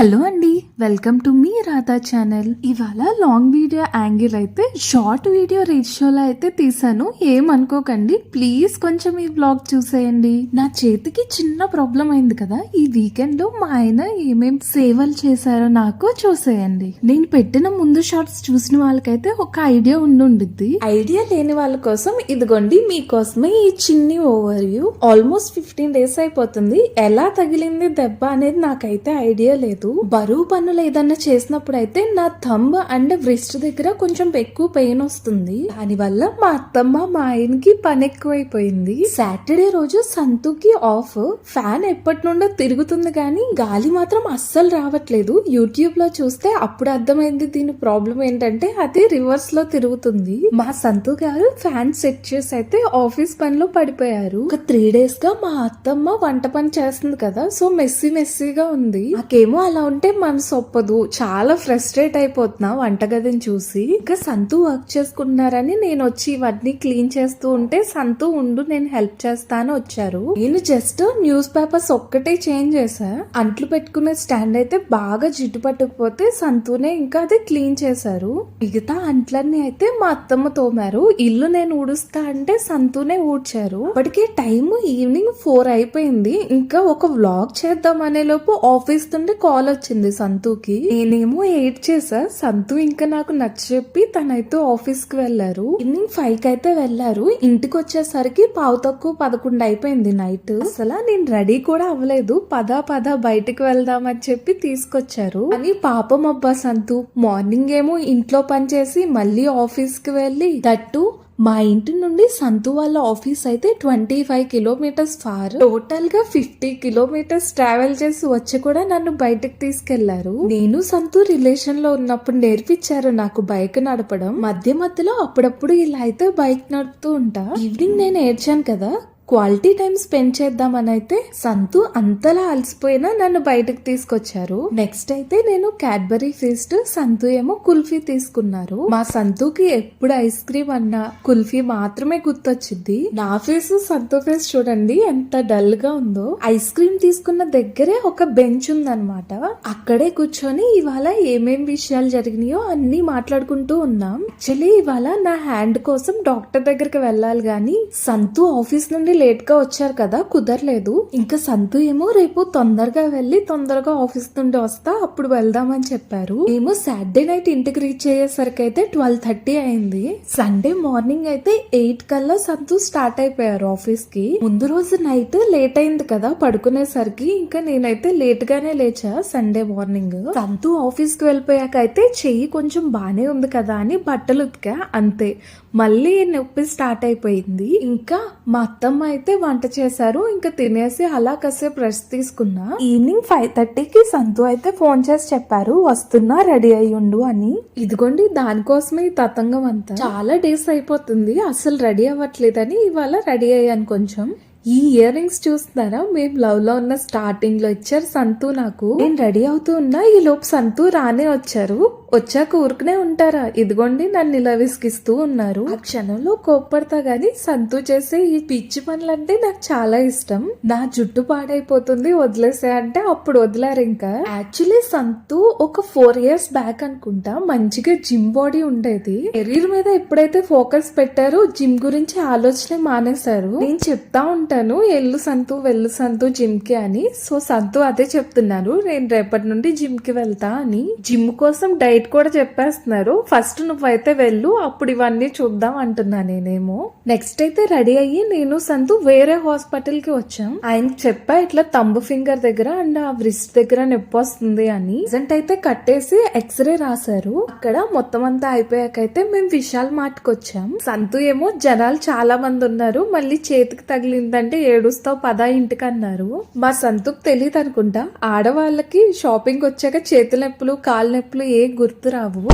Hello అండి welcome to మీ Radha channel. ఇవాళ లాంగ్ వీడియో యాంగిల్ అయితే షార్ట్ వీడియో రేషియోలో అయితే తీసాను. ఏమనుకోకండి ప్లీజ్ కొంచెం ఈ బ్లాగ్ చూసేయండి. నా చేతికి చిన్న ప్రాబ్లం అయింది కదా ఈ వీకెండ్లో మా ఆయన ఏమేం సేవలు చేశారో నాకు చూసేయండి. నేను పెట్టిన ముందు షార్ట్స్ చూసిన వాళ్ళకైతే ఒక ఐడియా ఉండుండిద్ది ఐడియా లేని వాళ్ళ కోసం ఇదిగోండి మీకోసమే ఈ చిన్ని overview almost fifteen days అయిపోతుంది. ఎలా తగిలింది దెబ్బ అనేది నాకైతే ఐడియా లేదు. బరువు పనులు ఏదన్నా చేసినప్పుడు అయితే నా థంబ్ అండ్ వ్రిస్ట్ దగ్గర కొంచెం ఎక్కువ పెయిన్ వస్తుంది. దానివల్ల మా అత్తమ్మ మా ఆయనకి పని ఎక్కువైపోయింది. సాటర్డే రోజు సంతుకి ఆఫ్. ఫ్యాన్ ఎప్పటి నుండో తిరుగుతుంది కానీ గాలి మాత్రం అస్సలు రావట్లేదు. యూట్యూబ్లో చూస్తే అప్పుడు అర్థమైంది దీని ప్రాబ్లం ఏంటంటే అది రివర్స్లో తిరుగుతుంది. మా సంతు గారు ఫ్యాన్ సెట్ చేసి అయితే ఆఫీస్ పనిలో పడిపోయారు. ఒక త్రీ డేస్గా మా అత్తమ్మ వంట పని చేస్తుంది కదా సో మెస్సీ మెస్సీగా ఉంది. నాకేమో అలా ఉంటే మనసు ఒప్పదు. చాలా ఫ్రస్ట్రేట్ అయిపోతున్నా వంటగదిని చూసి. ఇంకా సంతు వర్క్ చేసుకుంటున్నారని నేను వచ్చి ఇవన్నీ క్లీన్ చేస్తూ ఉంటే సంతు ఉండు నేను హెల్ప్ చేస్తాను వచ్చారు. నేను జస్ట్ న్యూస్ పేపర్స్ ఒక్కటే చేంజ్ చేశా. అంట్లు పెట్టుకునే స్టాండ్ అయితే బాగా జిడ్డు పట్టుకుపోతే సంతూనే ఇంకా అది క్లీన్ చేశారు. మిగతా అంట్లన్నీ అయితే మా అత్తమ్మ తోమారు. ఇల్లు నేను ఊడుస్తా అంటే సంతూనే ఊడ్చారు. ఇప్పటికే టైం ఈవినింగ్ ఫోర్ అయిపోయింది. ఇంకా ఒక వ్లాగ్ చేద్దాం అనే లోపు ఆఫీస్ నుండి కాల్ వచ్చింది సంతూకి. నేనేమో ఎయిట్ చేసా సంతు ఇంకా నాకు నచ్చ చెప్పి తనైతే ఆఫీస్కి వెళ్ళారు ఈవినింగ్ ఫైవ్కి అయితే వెళ్ళారు ఇంటికి వచ్చేసరికి పావు తక్కువ పదకొండు అయిపోయింది నైట్. అసలు నేను రెడీ కూడా అవ్వలేదు. పదా పదా బయటికి వెళ్దామని చెప్పి తీసుకొచ్చారు. అని పాపం అబ్బా సంతు మార్నింగ్ ఏమో ఇంట్లో పని చేసి మళ్ళీ ఆఫీస్కి వెళ్ళి దట్టు మా ఇంటి నుండి సంతు వాళ్ళ ఆఫీస్ అయితే ట్వంటీ ఫైవ్ కిలోమీటర్స్ ఫార్ టోటల్గా ఫిఫ్టీ కిలోమీటర్స్ ట్రావెల్ చేసి వచ్చి కూడా నన్ను బయటకు తీసుకెళ్ళారు. నేను సంతు రిలేషన్లో ఉన్నప్పుడు నేర్పించారు నాకు బైక్ నడపడం. మధ్య మధ్యలో అప్పుడప్పుడు ఇలా అయితే బైక్ నడుపుతూ ఉంటా. ఈవినింగ్ నేను ఏడ్చాను కదా క్వాలిటీ టైం స్పెండ్ చేద్దామని అయితే సంతు అంతలా అలసిపోయినా నన్ను బయటకు తీసుకొచ్చారు. నెక్స్ట్ అయితే నేను క్యాడ్బరీ ఫీస్ట్ సంతు ఏమో కుల్ఫీ తీసుకున్నారు. మా సంతుకి ఎప్పుడు ఐస్ క్రీమ్ అన్నా కుల్ఫీ మాత్రమే గుర్తొచ్చింది. నా ఫేస్ సంతు ఫేస్ చూడండి ఎంత డల్గా ఉందో. ఐస్ క్రీమ్ తీసుకున్న దగ్గరే ఒక బెంచ్ ఉందన్నమాట. అక్కడే కూర్చొని ఇవాళ ఏమేం విషయాలు జరిగినాయో అన్ని మాట్లాడుకుంటూ ఉన్నాం. యాక్చువల్లీ ఇవాళ నా హ్యాండ్ కోసం డాక్టర్ దగ్గరికి వెళ్ళాలి గాని సంతు ఆఫీస్ నుండి లేట్గా వచ్చారు కదా కుదరలేదు. ఇంకా సంతు ఏమో రేపు తొందరగా వెళ్ళి తొందరగా ఆఫీస్ నుండి వస్తా అప్పుడు వెళ్దామని చెప్పారు. మేము సాటర్డే నైట్ ఇంటికి రీచ్ అయ్యేసరికి అయితే ట్వెల్వ్ థర్టీ అయింది. సండే మార్నింగ్ అయితే ఎయిట్ కల్లా సంతు స్టార్ట్ అయిపోయారు ఆఫీస్కి ముందు రోజు నైట్ లేట్ అయింది కదా పడుకునేసరికి ఇంకా నేనైతే లేట్ గానే లేచా సండే మార్నింగ్. సంతు ఆఫీస్కి వెళ్ళిపోయాక అయితే చెయ్యి కొంచెం బానే ఉంది కదా అని బట్టలు ఉతికా అంతే. మళ్ళీ నొప్పి స్టార్ట్ అయిపోయింది. ఇంకా మా అత్తమ్మ అయితే వంట చేశారు. ఇంకా తినేసి అలా కాసేపు రెస్ట్ తీసుకున్నా. ఈవినింగ్ ఫైవ్ థర్టీకి సంతు అయితే ఫోన్ చేసి చెప్పారు. వస్తున్నా రెడీ అయ్యి ఉండు అని. ఇదిగోండి దానికోసమే ఈ తతంగం అంతా. చాలా డేస్ అయిపోతుంది. అసలు రెడీ అవ్వట్లేదని ఇవాళ రెడీ అయ్యాను కొంచెం. ఈ ఇయర్ రింగ్స్ చూస్తున్నారా? మేము లవ్లో ఉన్న స్టార్టింగ్లో ఇచ్చారు సంతు నాకు. నేను రెడీ అవుతూ ఉన్నా ఈ లోపు సంతు రానే వచ్చారు. వచ్చాక ఊరుకునే ఉంటారా? ఇదిగోండి నన్ను ఇలా విసిగిస్తూ ఉన్నారు. ఆ క్షణంలో కోప్పడతా గాని సంతు చేసే ఈ పిచ్చి పనులంటే నాకు చాలా ఇష్టం. నా జుట్టు పాడైపోతుంది వదిలేసే అంటే అప్పుడు వదిలారు ఇంకా. యాక్చువల్లీ సంతు ఒక ఫోర్ ఇయర్స్ బ్యాక్ అనుకుంటా మంచిగా జిమ్ బాడీ ఉండేది. కెరీర్ మీద ఎప్పుడైతే ఫోకస్ పెట్టారో జిమ్ గురించి ఆలోచన మానేశారు. నేను చెప్తా ఉంటాను ఎల్లు సంతు వెళ్ళు సంతు జిమ్కి అని. సో సంతు అదే చెప్తున్నారు నేను రేపటి నుండి జిమ్కి వెళ్తా అని. జిమ్ కోసం డైట్ కూడా చెప్పేస్తున్నారు. ఫస్ట్ నువ్వైతే వెళ్ళు అప్పుడు ఇవన్నీ చూద్దాం అంటున్నా నేనేమో. నెక్స్ట్ అయితే రెడీ అయ్యి నేను సంతు వేరే హాస్పిటల్కి వచ్చాం. ఆయనకి చెప్పా ఇట్లా తంబు ఫింగర్ దగ్గర అండ్ ఆ వ్రిస్ట్ దగ్గర నొప్పి వస్తుంది అని. ప్రజెంట్ అయితే కట్టేసి ఎక్స్రే రాశారు. అక్కడ మొత్తం అంతా అయిపోయాకైతే మేము విశాల్ మార్ట్ వచ్చాం. సంతు ఏమో జనాలు చాలా మంది ఉన్నారు. మళ్ళీ చేతికి తగిలిందంటే ఏడుస్తావు పదా ఇంటికి అన్నారు. మా సంతుకు తెలియదు అనుకుంటా ఆడవాళ్ళకి షాపింగ్ వచ్చాక చేతుల నొప్పులు కాళ్ళ నొప్పులు ఏ గుర్తు Куртраву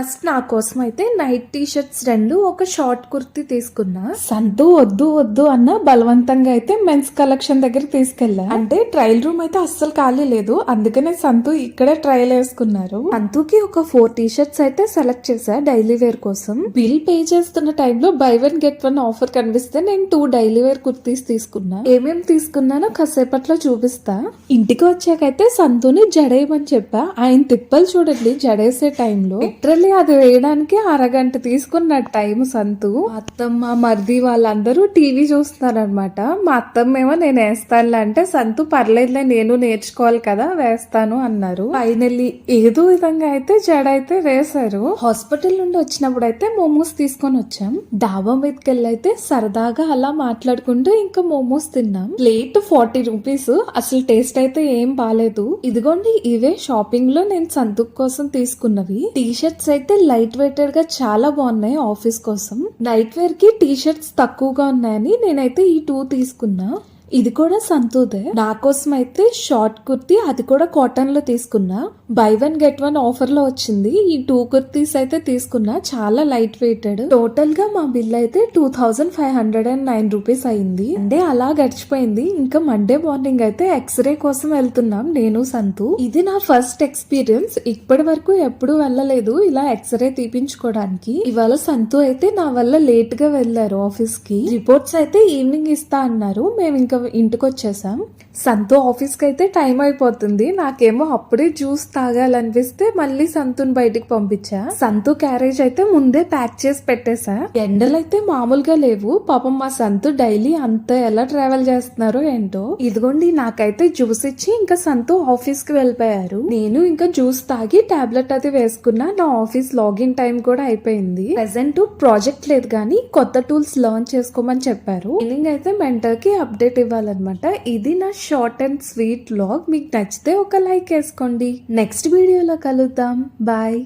ఫస్ట్ నా కోసం అయితే నైట్ టీ షర్ట్స్ రెండు ఒక షార్ట్ కుర్తీ తీసుకున్నా. సంతు వద్దు వద్దు అన్న బలవంతంగా అయితే మెన్స్ కలెక్షన్ దగ్గర తీసుకెళ్ళా. అంటే ట్రయల్ రూమ్ అయితే అస్సలు ఖాళీ లేదు. అందుకనే సంతు ఇక్కడే ట్రయల్ వేసుకున్నారు. సంతుకి ఒక ఫోర్ టీ షర్ట్స్ అయితే సెలెక్ట్ చేశా డైలీ వేర్ కోసం. బిల్ పే చేస్తున్న టైంలో buy one get one offer కనిపిస్తే నేను టూ డైలీ వేర్ కుర్తీస్ తీసుకున్నా. ఏమేం తీసుకున్నానో కాసేపట్లో చూపిస్తా. ఇంటికి వచ్చాకైతే సంతుని జడేయమని చెప్పా. ఆయన తిప్పలు చూడండి జడేసే టైంలో. లిటరల్లీ అది వేయడానికి అరగంట తీసుకున్న టైం సంతు. అత్తమ్మ మరిది వాళ్ళందరూ టీవీ చూస్తున్నారనమాట మా అత్తమ్మ ఏమో నేను వేస్తానులే అంటే సంతు పర్లేదులే నేను నేర్చుకోవాలి కదా వేస్తాను అన్నారు. ఫైనల్లీ ఏదో విధంగా అయితే జడ అయితే వేశారు. హాస్పిటల్ నుండి వచ్చినప్పుడు అయితే మోమోస్ తీసుకొని వచ్చాం. డాబా మీదకి వెళ్ళైతే సరదాగా అలా మాట్లాడుకుంటూ ఇంకా మోమోస్ తిన్నాం. Plate forty rupees. అసలు టేస్ట్ అయితే ఏం బాగాలేదు ఇదిగోండి ఇవే షాపింగ్లో నేను సంతుక్ కోసం తీసుకున్నవి. టీ షర్ట్స్ అయితే లైట్ వెయిటెడ్గా చాలా బాగున్నాయి ఆఫీస్ కోసం. నైట్ వేర్కి టీ షర్ట్స్ తక్కువగా ఉన్నాయని నేనైతే ఈ టూ తీసుకున్నా. ఇది కూడా సంతూదే. నా కోసం అయితే షార్ట్ కుర్తీ అది కూడా కాటన్లో తీసుకున్నా. బై వన్ గెట్ వన్ ఆఫర్లో వచ్చింది. ఈ టూ కుర్తీస్ అయితే తీసుకున్నా. చాలా లైట్ వెయిటెడ్. టోటల్గా మా బిల్ అయితే two thousand five hundred and nine rupees అయింది. అంటే అలా గడిచిపోయింది. ఇంకా మండే మార్నింగ్ అయితే ఎక్స్రే కోసం వెళ్తున్నాం. నేను సంతు. ఇది నా ఫస్ట్ ఎక్స్పీరియన్స్. ఇప్పటి వరకు ఎప్పుడు వెళ్ళలేదు ఇలా ఎక్స్రే తీపించుకోవడానికి. ఇవాళ సంతు అయితే నా వల్ల లేట్గా వెళ్ళారు ఆఫీస్కి రిపోర్ట్స్ అయితే ఈవినింగ్ ఇస్తా అన్నారు. మేము ఇంకా ఇంటికి వచ్చేసాం సంతు ఆఫీస్కి అయితే టైం అయిపోతుంది. నాకేమో అప్పుడే జ్యూస్ తాగాలనిపిస్తే మళ్ళీ సంతుని బయటికి పంపించా. సంతు క్యారేజ్ అయితే ముందే ప్యాక్ చేసి పెట్టేశా ఎండలైతే మామూలుగా లేవు. పాపం మా సంతు డైలీ అంత ఎలా ట్రావెల్ చేస్తున్నారో ఏంటో. ఇదిగోండి నాకైతే జ్యూస్ ఇచ్చి ఇంకా సంతు ఆఫీస్కి వెళ్ళిపోయారు. నేను ఇంకా జ్యూస్ తాగి టాబ్లెట్ అది వేసుకున్నా. నా ఆఫీస్ లాగిన్ టైం కూడా అయిపోయింది. ప్రెసెంట్ ప్రాజెక్ట్ లేదు కానీ కొత్త టూల్స్ లర్న్ చేసుకోమని చెప్పారు. ట్రైనింగ్ అయితే మెంటర్కి అప్డేట్ ఇవ్వాలన్నమాట. ఇది నా షార్ట్ అండ్ స్వీట్ లాగ్ మీకు నచ్చితే ఒక లైక్ వేసుకోండి. నెక్స్ట్ వీడియోలో కలుద్దాం. బాయ్